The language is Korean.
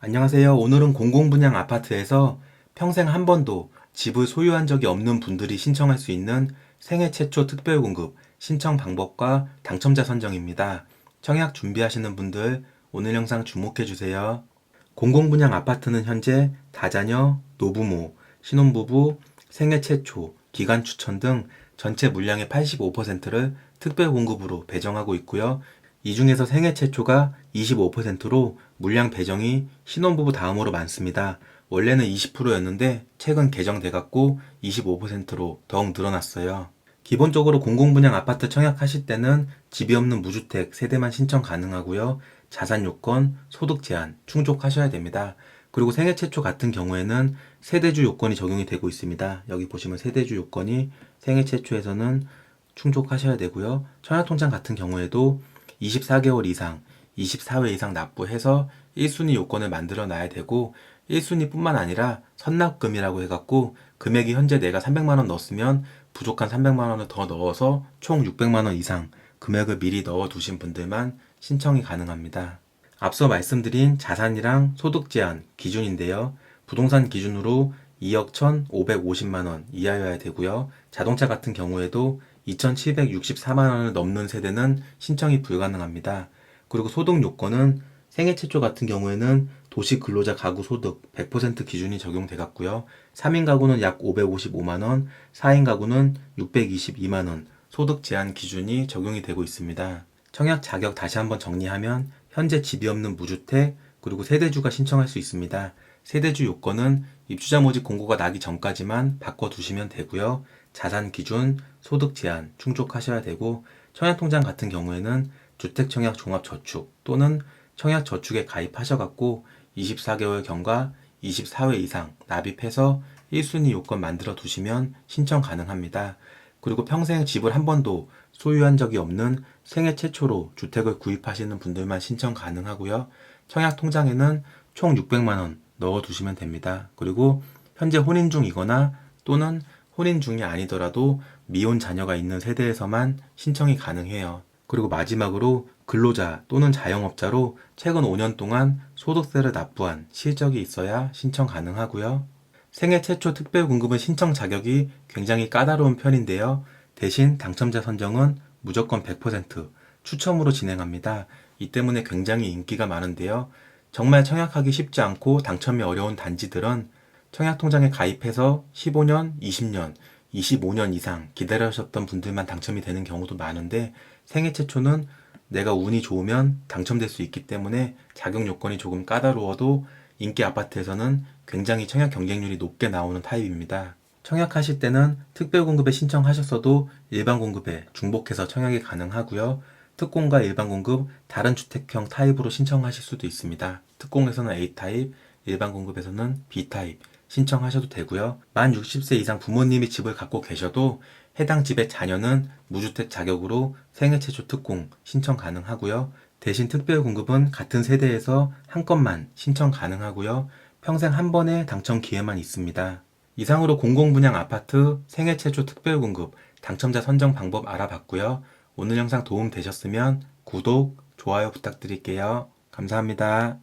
안녕하세요. 오늘은 공공분양 아파트에서 평생 한 번도 집을 소유한 적이 없는 분들이 신청할 수 있는 생애 최초 특별 공급 신청 방법과 당첨자 선정입니다. 청약 준비하시는 분들 오늘 영상 주목해 주세요. 공공분양 아파트는 현재 다자녀, 노부모, 신혼부부, 생애 최초, 기간 추천 등 전체 물량의 85%를 특별 공급으로 배정하고 있고요. 이 중에서 생애 최초가 25%로 물량 배정이 신혼부부 다음으로 많습니다. 원래는 20%였는데 최근 개정돼 갖고 25%로 더욱 늘어났어요. 기본적으로 공공분양 아파트 청약하실 때는 집이 없는 무주택 세대만 신청 가능하고요. 자산 요건, 소득 제한 충족하셔야 됩니다. 그리고 생애 최초 같은 경우에는 세대주 요건이 적용이 되고 있습니다. 여기 보시면 세대주 요건이 생애 최초에서는 충족하셔야 되고요. 청약통장 같은 경우에도 24개월 이상, 24회 이상 납부해서 1순위 요건을 만들어 놔야 되고 1순위뿐만 아니라 선납금이라고 해갖고 금액이 현재 내가 300만 원 넣었으면 부족한 300만 원을 더 넣어서 총 600만 원 이상 금액을 미리 넣어 두신 분들만 신청이 가능합니다. 앞서 말씀드린 자산이랑 소득 제한 기준인데요. 부동산 기준으로 2억 1,550만 원 이하여야 되고요. 자동차 같은 경우에도 2,764만 원을 넘는 세대는 신청이 불가능합니다. 그리고 소득 요건은 생애 최초 같은 경우에는 도시 근로자 가구 소득 100% 기준이 적용돼 갔고요. 3인 가구는 약 555만 원, 4인 가구는 622만 원 소득 제한 기준이 적용이 되고 있습니다. 청약 자격 다시 한번 정리하면 현재 집이 없는 무주택 그리고 세대주가 신청할 수 있습니다. 세대주 요건은 입주자 모집 공고가 나기 전까지만 바꿔두시면 되고요. 자산 기준, 소득 제한 충족하셔야 되고 청약통장 같은 경우에는 주택청약 종합저축 또는 청약저축에 가입하셔갖고 24개월 경과 24회 이상 납입해서 1순위 요건 만들어 두시면 신청 가능합니다. 그리고 평생 집을 한 번도 소유한 적이 없는 생애 최초로 주택을 구입하시는 분들만 신청 가능하고요. 청약 통장에는 총 600만 원 넣어 두시면 됩니다. 그리고 현재 혼인 중이거나 또는 혼인 중이 아니더라도 미혼 자녀가 있는 세대에서만 신청이 가능해요. 그리고 마지막으로 근로자 또는 자영업자로 최근 5년 동안 소득세를 납부한 실적이 있어야 신청 가능하고요. 생애 최초 특별 공급은 신청 자격이 굉장히 까다로운 편인데요. 대신 당첨자 선정은 무조건 100% 추첨으로 진행합니다. 이 때문에 굉장히 인기가 많은데요. 정말 청약하기 쉽지 않고 당첨이 어려운 단지들은 청약통장에 가입해서 15년, 20년, 25년 이상 기다려셨던 분들만 당첨이 되는 경우도 많은데 생애 최초는 내가 운이 좋으면 당첨될 수 있기 때문에 자격 요건이 조금 까다로워도 인기 아파트에서는 굉장히 청약 경쟁률이 높게 나오는 타입입니다. 청약하실 때는 특별 공급에 신청하셨어도 일반 공급에 중복해서 청약이 가능하고요. 특공과 일반 공급 다른 주택형 타입으로 신청하실 수도 있습니다. 특공에서는 A 타입, 일반 공급에서는 B 타입 신청하셔도 되고요. 만 60세 이상 부모님이 집을 갖고 계셔도 해당 집의 자녀는 무주택 자격으로 생애 최초 특공 신청 가능하고요. 대신 특별 공급은 같은 세대에서 한 건만 신청 가능하고요. 평생 한 번의 당첨 기회만 있습니다. 이상으로 공공분양 아파트 생애 최초 특별 공급 당첨자 선정 방법 알아봤고요. 오늘 영상 도움 되셨으면 구독, 좋아요 부탁드릴게요. 감사합니다.